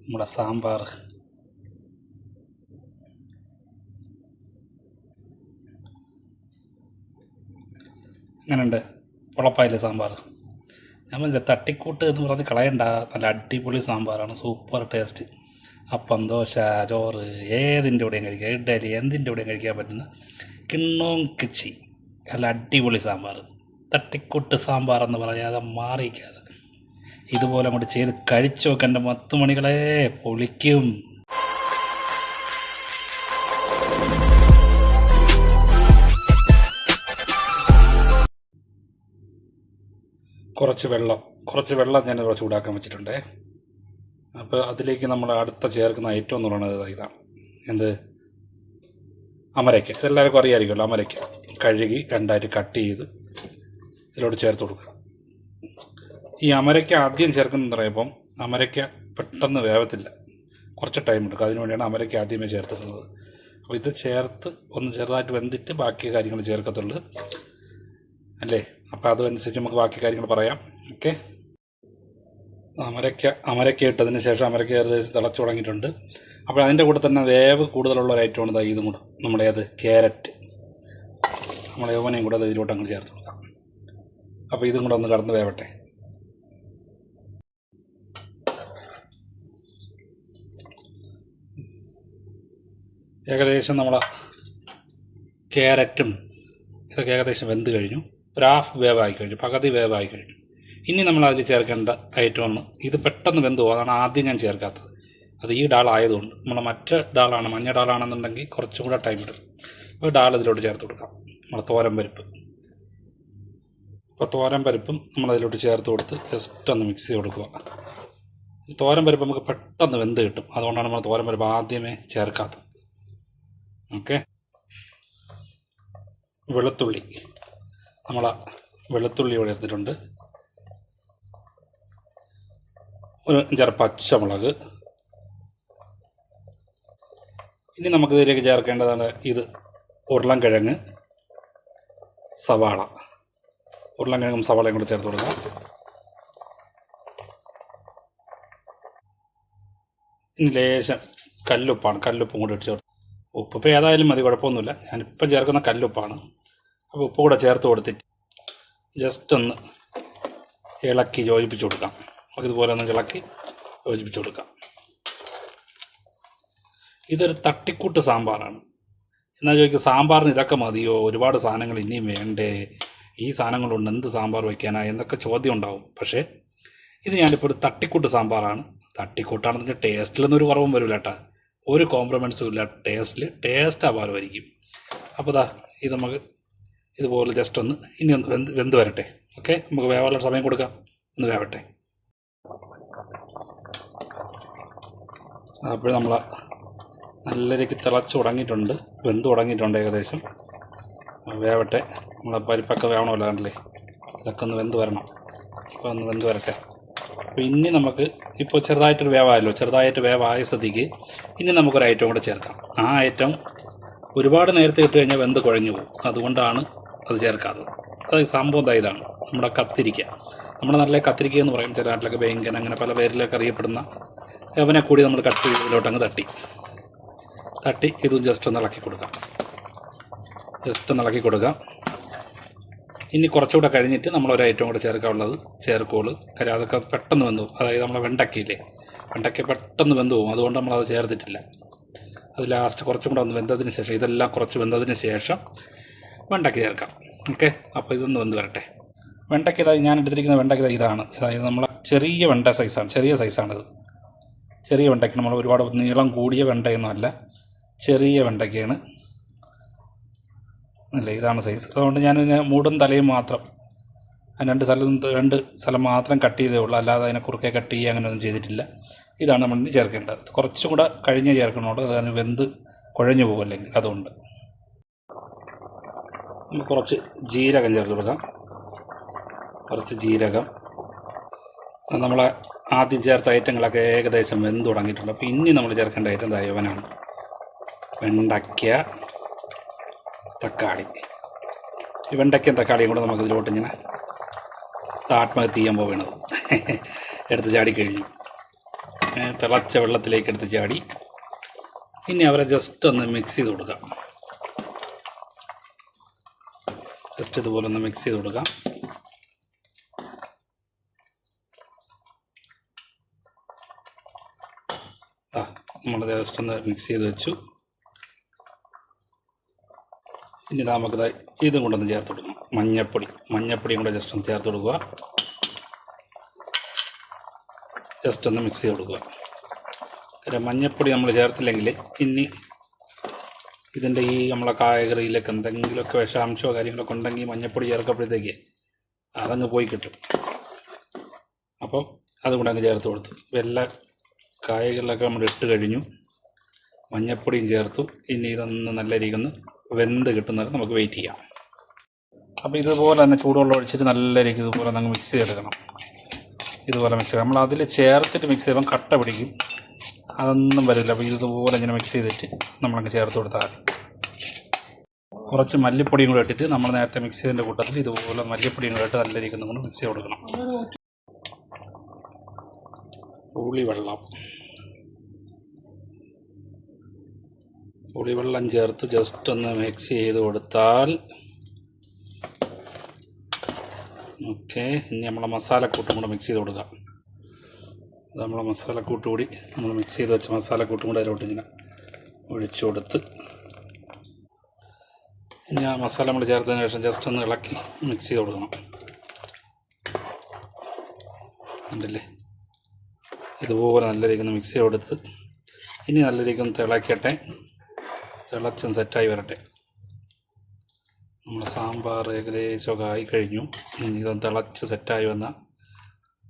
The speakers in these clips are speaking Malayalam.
നമ്മുടെ സാമ്പാർ. അങ്ങനെയുണ്ട് ഉളപ്പായില്ലേ സാമ്പാർ? ഞാൻ പറഞ്ഞില്ല തട്ടിക്കൂട്ട് എന്ന് പറഞ്ഞ് കളയണ്ട. നല്ല അടിപൊളി സാമ്പാറാണ്. Super taste. അപ്പം ദോശ ചോറ് ഏതിന്റെ കൂടെയും കഴിക്കാം? ഇഡലി എന്തിന്റെ കൂടെയും കഴിക്കാൻ പറ്റുന്ന കിണ്ണോം കിച്ചി. നല്ല അടിപൊളി സാമ്പാർ. തട്ടിക്കൂട്ട് സാമ്പാർ എന്ന് പറയാതെ മാറിക്കാതെ ഇതുപോലെ അങ്ങോട്ട് ചെയ്ത് കഴിച്ചു നോക്കണ്ട മത്ത് മണികളെ പൊളിക്കും. കുറച്ച് വെള്ളം കുറച്ച് വെള്ളം ഞാൻ ഇവിടെ ചൂടാക്കാൻ വെച്ചിട്ടുണ്ട്. അപ്പോൾ അതിലേക്ക് നമ്മൾ അടുത്ത ചേർക്കുന്ന ഐറ്റം എന്ന് പറയുന്നത് ഇതാണ് എന്ത്? അമരയ്ക്ക. ഇതെല്ലാവർക്കും അറിയാമായിരിക്കുമല്ലോ അമരയ്ക്ക. കഴുകി രണ്ടായിട്ട് കട്ട് ചെയ്ത് ഇതിലോട്ട് ചേർത്ത് കൊടുക്കുക. ഈ അമരയ്ക്ക ആദ്യം ചേർക്കുന്നത് പറയുമ്പം അമരയ്ക്ക പെട്ടെന്ന് വേവത്തില്ല. കുറച്ച് ടൈം എടുക്കും. അതിന് വേണ്ടിയാണ് അമരയ്ക്ക ആദ്യമേ ചേർത്തിരുന്നത് അപ്പോൾ ഇത് ചേർത്ത് ഒന്ന് ചെറുതായിട്ട് വെന്തിട്ട് ബാക്കി കാര്യങ്ങൾ ചേർക്കത്തുള്ളൂ. അല്ലേ? അപ്പോൾ അതനുസരിച്ച് നമുക്ക് ബാക്കി കാര്യങ്ങൾ പറയാം. ഓക്കെ അമരയ്ക്ക അമരയ്ക്ക ഇട്ടതിന് ശേഷം അമരയ്ക്ക ഏകദേശം തിളച്ചു തുടങ്ങിയിട്ടുണ്ട്. അപ്പോൾ അതിന്റെ കൂടെ തന്നെ വേവ് കൂടുതലുള്ള ഒരു ഐറ്റമാണ് ഇതാ ഇതും കൂടെ. നമ്മുടെ അത് ക്യാരറ്റ് നമ്മുടെ യവനെയും കൂടെ അത് ഇതിലോട്ട് അങ്ങ് ചേർത്ത് കൊടുക്കാം. അപ്പോൾ ഇതും കൂടെ ഒന്ന് കടന്ന് വേവട്ടെ. ഏകദേശം നമ്മൾ ക്യാരറ്റും ഇതൊക്കെ ഏകദേശം വെന്ത് കഴിഞ്ഞു. ഒരു ഹാഫ് വേവായി കഴിഞ്ഞു. പകുതി വേവായി കഴിഞ്ഞു. ഇനി നമ്മൾ അതിൽ ചേർക്കേണ്ട ഐറ്റം ഒന്ന് ഇത് പെട്ടെന്ന് വെന്ത് പോകും അതാണ് ആദ്യം ഞാൻ ചേർക്കാത്തത്. അത് ഈ ഡാൾ ആയതുകൊണ്ട് നമ്മൾ മറ്റേ ഡാളാണ് മഞ്ഞ ഡാളാണെന്നുണ്ടെങ്കിൽ കുറച്ചും കൂടെ ടൈം എടുക്കും. അപ്പോൾ ഡാൾ ഇതിലോട്ട് ചേർത്ത് കൊടുക്കാം. നമ്മൾ തോരൻ പരിപ്പ്. അപ്പോൾ തോരൻ പരിപ്പും നമ്മൾ അതിലോട്ട് ചേർത്ത് കൊടുത്ത് ജസ്റ്റ് ഒന്ന് മിക്സ് ചെയ്ത് കൊടുക്കുക. തോരൻ പരിപ്പ് നമുക്ക് പെട്ടെന്ന് വെന്ത് കിട്ടും. അതുകൊണ്ടാണ് നമ്മൾ തോരൻ പരിപ്പ് ആദ്യമേ ചേർക്കാത്തത്. ഓക്കെ. വെളുത്തുള്ളി. നമ്മൾ വെളുത്തുള്ളി എടുത്തിട്ടുണ്ട്. ഒരു അഞ്ചാറ് പച്ചമുളക്. ഇനി നമുക്ക് ഇതിലേക്ക് ചേർക്കേണ്ടതാണ് ഇത് ഉരുളൻകിഴങ്ങ് സവാള. ഉരുളൻകിഴങ്ങും സവാളയും കൂടെ ചേർത്ത് കൊടുക്കാം. ഇനി ലേശം കല്ലുപ്പാണ്. കല്ലുപ്പും കൂടി ഇട്ട് ചേർത്ത് ഉപ്പ് ഇപ്പോൾ ഏതായാലും മതി കുഴപ്പമൊന്നുമില്ല. ഞാനിപ്പം ചേർക്കുന്ന കല്ലുപ്പാണ്. അപ്പോൾ ഉപ്പ് കൂടെ ചേർത്ത് കൊടുത്തിട്ട് ജസ്റ്റ് ഒന്ന് ഇളക്കി യോജിപ്പിച്ച് കൊടുക്കാം. നമുക്കിതുപോലെ ഒന്ന് ഇളക്കി യോജിപ്പിച്ച് കൊടുക്കാം. ഇതൊരു തട്ടിക്കൂട്ട് സാമ്പാറാണ്. എന്നാൽ ചോദിക്കും സാമ്പാറിന് ഇതൊക്കെ മതിയോ? ഒരുപാട് സാധനങ്ങൾ ഇനിയും വേണ്ടേ? ഈ സാധനങ്ങൾ കൊണ്ട് എന്ത് സാമ്പാർ വയ്ക്കാനാ? എന്നൊക്കെ ചോദ്യം ഉണ്ടാവും. പക്ഷേ ഇത് ഞാനിപ്പോൾ ഒരു തട്ടിക്കൂട്ട് സാമ്പാറാണ്. തട്ടിക്കൂട്ടാണെന്ന് ടേസ്റ്റിലൊന്നും ഒരു കുറവും വരില്ല കേട്ടാ. ഒരു കോംപ്രമൈസും ഇല്ല ടേസ്റ്റിൽ ടേസ്റ്റ് അപാരമായിരിക്കും അപ്പോൾ ദാ ഇത് നമുക്ക് ഇതുപോലെ ജസ്റ്റ് ഒന്ന് ഇനി ഒന്ന് വെന്ത് വെന്ത് വരട്ടെ. ഓക്കെ നമുക്ക് വേവാനുള്ള സമയം കൊടുക്കാം. ഒന്ന് വേവട്ടെ. അപ്പോൾ നമ്മൾ നല്ല രീതിക്ക് തിളച്ച് തുടങ്ങിയിട്ടുണ്ട്. വെന്ത് തുടങ്ങിയിട്ടുണ്ട് ഏകദേശം. വേവട്ടെ. നമ്മളെ പരിപ്പൊക്കെ വേണമല്ലോ അല്ലേ ഇതൊക്കെ ഒന്ന് വെന്ത് വരണം. ഇപ്പോൾ ഒന്ന് വെന്ത് വരട്ടെ. അപ്പോൾ ഇനി നമുക്ക് ഇപ്പോൾ ചെറുതായിട്ടൊരു വേവായല്ലോ ചെറുതായിട്ട് വേവായ സ്ഥിതിക്ക് ഇനി നമുക്കൊരു ഐറ്റം കൂടെ ചേർക്കാം. ആ ഐറ്റം ഒരുപാട് നേരത്തെ ഇട്ട് കഴിഞ്ഞാൽ വെന്ത് കുഴഞ്ഞു പോകും. അതുകൊണ്ടാണ് അത് ചേർക്കാത്തത്. അത് സംഭവം ഇതാണ്. നമ്മുടെ കത്തിരിക്ക. നമ്മുടെ നല്ല കത്തിരിക്ക എന്ന് പറയും ചില നാട്ടിലൊക്കെ ബെങ്കൻ അങ്ങനെ പല പേരിലൊക്കെ അറിയപ്പെടുന്ന അവനെ കൂടി നമ്മൾ കട്ട് ചെയ്തിലോട്ട് അങ്ങ് തട്ടി. തട്ടി ഇതും ജസ്റ്റ് ഒന്ന് ഇളക്കി കൊടുക്കാം. ജസ്റ്റ് ഒന്ന് ഇളക്കി കൊടുക്കാം. ഇനി കുറച്ചുകൂടെ കഴിഞ്ഞിട്ട് നമ്മൾ ഒരു ഐറ്റം കൂടെ ചേർക്കാനുള്ളത് ചേർക്കോൾ. കാര്യം അതൊക്കെ പെട്ടെന്ന് വെന്തു അതായത് നമ്മളെ വെണ്ടക്കയില്ലേ? വെണ്ടക്ക പെട്ടെന്ന് വെന്ത് പോകും. അതുകൊണ്ട് നമ്മളത് ചേർത്തിട്ടില്ല. അത് ലാസ്റ്റ് കുറച്ചും കൂടെ ഒന്ന് വെന്തതിന് ശേഷം ഇതെല്ലാം കുറച്ച് വെന്തതിന് ശേഷം വെണ്ടക്ക ചേർക്കാം. ഓക്കെ അപ്പോൾ ഇതൊന്ന് വെന്ത് വരട്ടെ. വെണ്ടയ്ക്ക ഇതായി ഞാൻ എടുത്തിരിക്കുന്ന വെണ്ടയ്ക്ക ഇതാ ഇതാണ്. അതായത് നമ്മൾ ചെറിയ വെണ്ട സൈസാണ് ചെറിയ സൈസാണിത് ചെറിയ വെണ്ടയ്ക്ക നമ്മൾ ഒരുപാട് നീളം കൂടിയ വെണ്ടയൊന്നുമല്ല. ചെറിയ വെണ്ടയ്ക്കയാണ് അല്ലേ? ഇതാണ് സൈസ് അതുകൊണ്ട് ഞാൻ ഇതിനെ മൂടും തലയും മാത്രം. രണ്ട് സ്ഥലം രണ്ട് സ്ഥലം മാത്രം കട്ട് ചെയ്തേ ഉള്ളൂ. അല്ലാതെ അതിനെ കുറുക്കെ കട്ട് ചെയ്യുക അങ്ങനെയൊന്നും ചെയ്തിട്ടില്ല. ഇതാണ് നമ്മൾ ചേർക്കേണ്ടത്. കുറച്ചും കൂടെ കഴിഞ്ഞ് ചേർക്കണോട് അതിന് വെന്ത് കുഴഞ്ഞു പോകും അതുകൊണ്ട്. നമുക്ക് കുറച്ച് ജീരകം ചേർത്ത് കൊടുക്കാം. കുറച്ച് ജീരകം. നമ്മൾ ആദ്യം ചേർത്ത ഐറ്റങ്ങളൊക്കെ ഏകദേശം വെന്ത് തുടങ്ങിയിട്ടുണ്ട്. അപ്പോൾ ഇനി നമ്മൾ ചേർക്കേണ്ട ഐറ്റം ദൈവനാണ് വെണ്ടയ്ക്ക. തക്കാളി. ഈ വെണ്ടയ്ക്കയും തക്കാളിയും കൂടെ നമുക്ക് ഇതിലോട്ട് ഇങ്ങനെ ആത്മഹത്യ ചെയ്യാൻ പോവേണത് എടുത്ത് ചാടി കഴിഞ്ഞു. തിളച്ച വെള്ളത്തിലേക്ക് എടുത്ത് ചാടി. ഇനി അവരെ ജസ്റ്റ് ഒന്ന് മിക്സ് ചെയ്ത് കൊടുക്കാം. ജസ്റ്റ് ഇതുപോലെ ഒന്ന് മിക്സ് ചെയ്ത് കൊടുക്കാം. ആ നമ്മൾ ജസ്റ്റ് ഒന്ന് മിക്സ് ചെയ്ത് വെച്ചു. ഇനി നമുക്കിത് ഇതും കൊണ്ടൊന്ന് ചേർത്ത് കൊടുക്കണം. മഞ്ഞപ്പൊടി. മഞ്ഞപ്പൊടിയും കൂടെ ജസ്റ്റ് ഒന്ന് ചേർത്ത് കൊടുക്കുക. ജസ്റ്റ് ഒന്ന് മിക്സ് ചെയ്ത് കൊടുക്കുക. കാര്യം മഞ്ഞപ്പൊടി നമ്മൾ ചേർത്തില്ലെങ്കിൽ ഇനി ഇതിന്റെ ഈ നമ്മളെ കായകറിയിലൊക്കെ എന്തെങ്കിലുമൊക്കെ വിഷാംശമോ കാര്യങ്ങളൊക്കെ ഉണ്ടെങ്കിൽ മഞ്ഞപ്പൊടി ചേർക്കപ്പോഴത്തേക്ക് അതങ്ങ് പോയി കിട്ടും. അപ്പം അതും കൂടെ അങ്ങ് ചേർത്ത് കൊടുത്തു. എല്ലാ കായകളിലൊക്കെ നമ്മൾ ഇട്ട് കഴിഞ്ഞു. മഞ്ഞപ്പൊടിയും ചേർത്തു. ഇനി ഇതൊന്ന് നല്ല രീതിയിൽ വെന്ത് കിട്ടുന്നത് നമുക്ക് വെയിറ്റ് ചെയ്യാം. അപ്പോൾ ഇതുപോലെ തന്നെ ചൂടുവെള്ളം ഒഴിച്ചിട്ട് നല്ല രീതിക്ക് ഇതുപോലെ നമുക്ക് മിക്സ് ചെയ്തെടുക്കണം. ഇതുപോലെ മിക്സ് ചെയ്യണം നമ്മൾ അതിൽ ചേർത്തിട്ട് മിക്സ് ചെയ്യുമ്പം കട്ട പിടിക്കും. അതൊന്നും വരില്ല. അപ്പോൾ ഇതുപോലെ ഇങ്ങനെ മിക്സ് ചെയ്തിട്ട് നമ്മളങ്ങ് ചേർത്ത് കൊടുത്താൽ മതി. കുറച്ച് മല്ലിപ്പൊടിയും കൂടെ ഇട്ടിട്ട് നമ്മൾ നേരത്തെ മിക്സ് ചെയ്തതിന്റെ കൂട്ടത്തിൽ ഇതുപോലെ മല്ലിപ്പൊടിയും കൂടെ ഇട്ട് നല്ല രീതിക്ക് നമ്മൾ മിക്സ് ചെയ്ത് കൊടുക്കണം. പുളിവെള്ളം പുളിവെള്ളം ചേർത്ത് ജസ്റ്റ് ഒന്ന് മിക്സ് ചെയ്ത് കൊടുത്താൽ ഓക്കെ ഇനി നമ്മളെ മസാലക്കൂട്ടും കൂടെ മിക്സ് ചെയ്ത് കൊടുക്കാം. നമ്മളെ മസാലക്കൂട്ട് കൂടി നമ്മൾ മിക്സ് ചെയ്ത് വെച്ച മസാലക്കൂട്ടും കൂടെ അതിലോട്ട് ഇങ്ങനെ ഒഴിച്ചു കൊടുത്ത് ഇനി ആ മസാല നമ്മൾ ചേർത്തതിന് ശേഷം ജസ്റ്റ് ഒന്ന് ഇളക്കി മിക്സ് ചെയ്ത് കൊടുക്കണം. ഉണ്ടല്ലേ ഇതുപോലെ നല്ല രീതിയിൽ മിക്സ് ചെയ്ത് കൊടുത്ത് ഇനി നല്ല രീതിയിൽ തിളക്കട്ടെ. തിളച്ചും സെറ്റായി വരട്ടെ. നമ്മൾ സാമ്പാർ ഏകദേശമൊക്കെ ആയി കഴിഞ്ഞു. ഇതൊന്ന് തിളച്ച് സെറ്റായി വന്നാൽ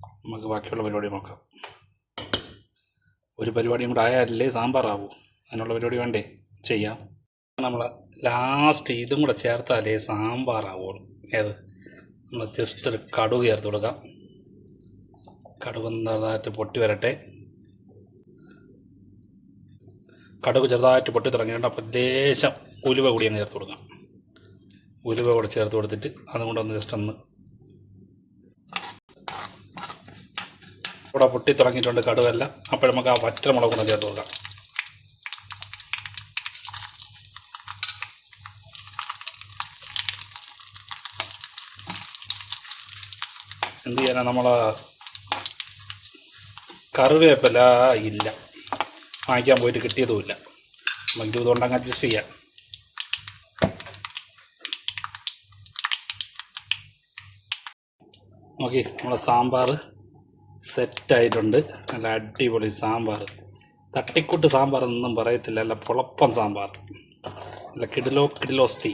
നമുക്ക് ബാക്കിയുള്ള പരിപാടി നോക്കാം. ഒരു പരിപാടിയും കൂടെ ആയാലല്ലേ സാമ്പാറാവൂ അതിനുള്ള പരിപാടി വേണ്ടേ? ചെയ്യാം. നമ്മൾ ലാസ്റ്റ് ഇതും കൂടെ ചേർത്താലേ സാമ്പാറാവുള്ളൂ ഏത്? നമ്മൾ ജസ്റ്റ് ഒരു കടുക് ചേർത്ത് കൊടുക്കാം. കടുക് പൊട്ടി വരട്ടെ. കടുക് ചെറുതായിട്ട് പൊട്ടി അപ്പോൾ ലേശം ഉലുവ കൂടി അങ്ങ് ചേർത്ത് കൊടുക്കാം. ഉലുവ കൂടെ ചേർത്ത് കൊടുത്തിട്ട് അതും കൂടെ ഒന്ന് ജസ്റ്റ് ഒന്ന് ഇവിടെ പൊട്ടി തുടങ്ങിയിട്ടുണ്ട് കടുവല്ല. അപ്പോൾ നമുക്ക് ആ വറ്റമുളക് കൂടെ ചേർത്ത് കൊടുക്കാം. എന്ത് ചെയ്യാനാ നമ്മൾ കറിവേപ്പില ഇല്ല. വാങ്ങിക്കാൻ പോയിട്ട് കിട്ടിയതുമില്ല. നമുക്ക് ഇതുകൊണ്ട് അങ്ങ് അഡ്ജസ്റ്റ് ചെയ്യാം. നോക്കി നമ്മളെ സാമ്പാർ സെറ്റായിട്ടുണ്ട് നല്ല അടിപൊളി സാമ്പാർ തട്ടിക്കൂട്ട് സാമ്പാർ എന്നൊന്നും പറയത്തില്ല. അല്ല പുളപ്പം സാമ്പാർ. അല്ല കിടിലോ കിടിലോസ്തി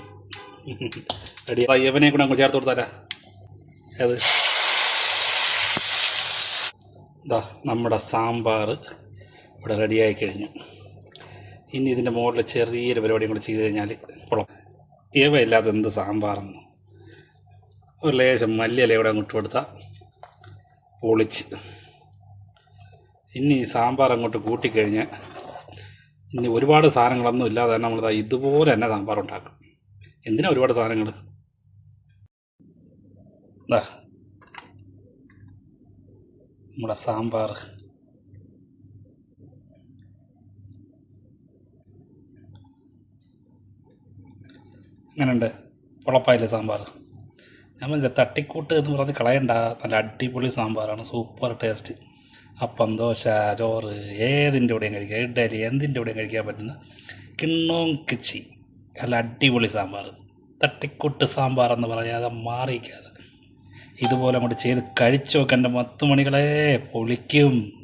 റെഡി യവനെ കൂടെ അങ്ങ് ചേർത്ത് കൊടുത്താലാ ഏത്? ഇതാ നമ്മുടെ സാമ്പാർ ഇവിടെ റെഡിയായി കഴിഞ്ഞു. ഇനി ഇതിന്റെ മുകളിൽ ചെറിയൊരു പരിപാടിയും കൂടെ ചെയ്ത് കഴിഞ്ഞാൽ കുളം ഇവയില്ലാതെ എന്ത് സാമ്പാറെന്ന്. ഒരു ലേശം മല്ലിയില ഇവിടെ അങ്ങോട്ട് കൊടുത്താൽ പൊളിച്ച്. ഇനി സാമ്പാർ അങ്ങോട്ട് കൂട്ടിക്കഴിഞ്ഞ് ഇനി ഒരുപാട് സാധനങ്ങളൊന്നും ഇല്ലാതെ തന്നെ നമ്മളിതാ ഇതുപോലെ തന്നെ സാമ്പാർ ഉണ്ടാക്കും. എന്തിനാ ഒരുപാട് സാധനങ്ങൾ നമ്മുടെ സാമ്പാർ. അങ്ങനെയുണ്ട് ഉളപ്പായില്ലേ സാമ്പാർ? ഞാൻ പറഞ്ഞില്ല തട്ടിക്കൂട്ട് എന്ന് പറഞ്ഞ് കളയണ്ട. നല്ല അടിപൊളി സാമ്പാറാണ് സൂപ്പർ ടേസ്റ്റ് അപ്പം ദോശ ചോറ് ഏതിന്റെ കൂടെയും കഴിക്കാം? ഇഡലി എന്തിന്റെ കൂടെയും കഴിക്കാൻ പറ്റുന്ന കിണ്ണോം കിച്ചി. നല്ല അടിപൊളി സാമ്പാർ. തട്ടിക്കൂട്ട് സാമ്പാർ എന്ന് പറയാതെ മാറിക്കാതെ ഇതുപോലെ അങ്ങോട്ട് ചെയ്ത് കഴിച്ചു നോക്കണ്ട മത്തുമണികളെ പൊളിക്കും.